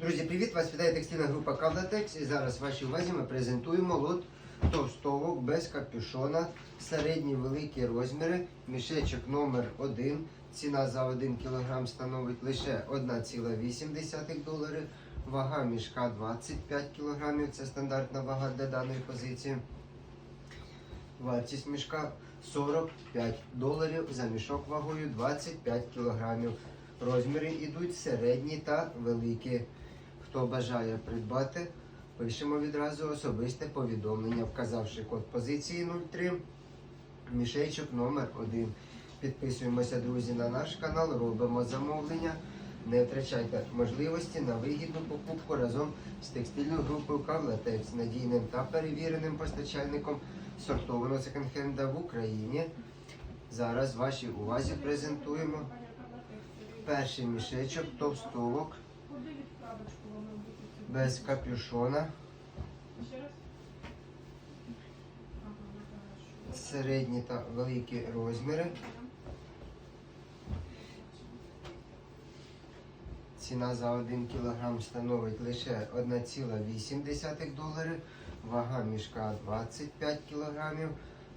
Друзі, привіт! Вас вітає текстильна група Кавлатекс. І зараз вашій увазі ми презентуємо лот товстовок без капюшона, середні великі розміри, мішечок номер 1 Ціна за 1 кг становить лише 1,8 долари. Вага мішка 25 кг. Це стандартна вага для даної позиції. Вартість мішка 45 доларів за мішок вагою 25 кг. Розміри йдуть середні та великі. Хто бажає придбати, пишемо відразу особисте повідомлення, вказавши код позиції 03, мішечок номер 1. Підписуємося, друзі, на наш канал, робимо замовлення. Не втрачайте можливості на вигідну покупку разом з текстильною групою Кавлатекс, надійним та перевіреним постачальником сортованого секонд-хенда в Україні. Зараз вашій увазі презентуємо перший мішечок товстовок без капюшона, середні та великі розміри. Ціна за 1 кг становить лише 1,8 долари, вага мішка 25 кг,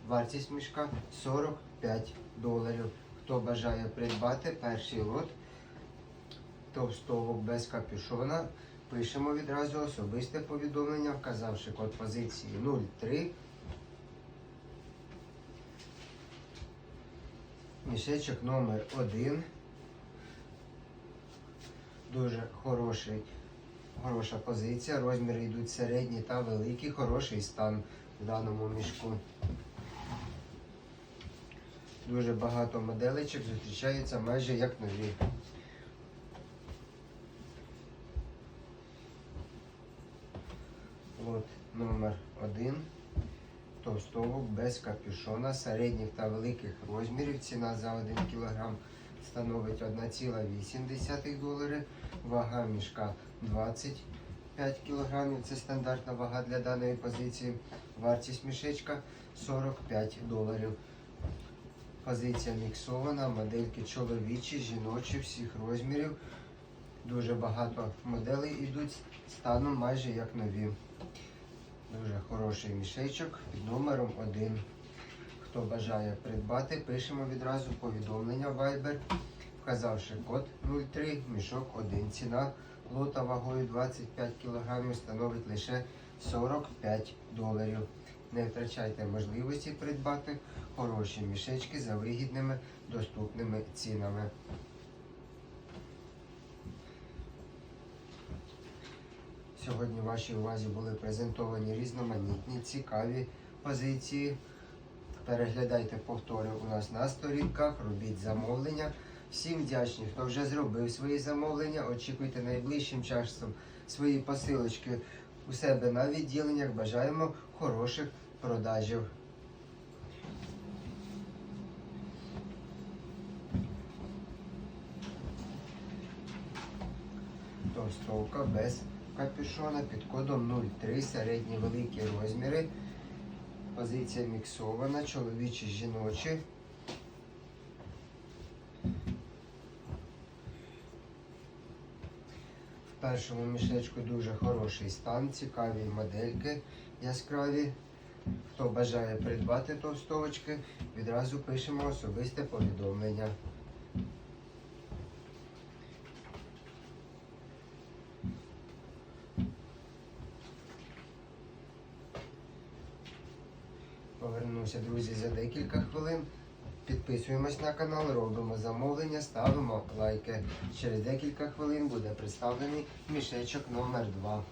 вартість мішка 45 доларів. Хто бажає придбати перший лот товстовок без капюшона, пишемо відразу особисте повідомлення, вказавши код позиції 03. Мішечок номер 1. Дуже хороший, хороша позиція. Розміри йдуть середні та великі, хороший стан в даному мішку. Дуже багато моделечок зустрічаються майже як нові. Лот номер 1. Товстовок без капюшона середніх та великих розмірів. Ціна за 1 кг становить 1,8 долари. Вага мішка 25 кг. Це стандартна вага для даної позиції. Вартість мішечка 45 доларів. Позиція міксована, модельки чоловічі, жіночі, всіх розмірів. Дуже багато моделей йдуть станом майже як нові. Дуже хороший мішечок під номером 1. Хто бажає придбати, пишемо відразу повідомлення Viber, вказавши код 03, мішок 1. Ціна лота вагою 25 кг становить лише 45 доларів. Не втрачайте можливості придбати хороші мішечки за вигідними доступними цінами. Сьогодні вашій увазі були презентовані різноманітні цікаві позиції. Переглядайте повтори у нас на сторінках, робіть замовлення. Всім вдячні, хто вже зробив свої замовлення. Очікуйте найближчим часом свої посилочки у себе на відділеннях. Бажаємо хороших продажів. Товстовка без капюшона під кодом 03, середні великі розміри. Позиція міксована, чоловічі, жіночі. В першому мішечку дуже хороший стан, цікаві модельки яскраві. Хто бажає придбати товстовочки, відразу пишемо особисте повідомлення. Повернуся, друзі, за декілька хвилин. Підписуємось на канал, робимо замовлення, ставимо лайки. Через декілька хвилин буде представлений мішечок номер 2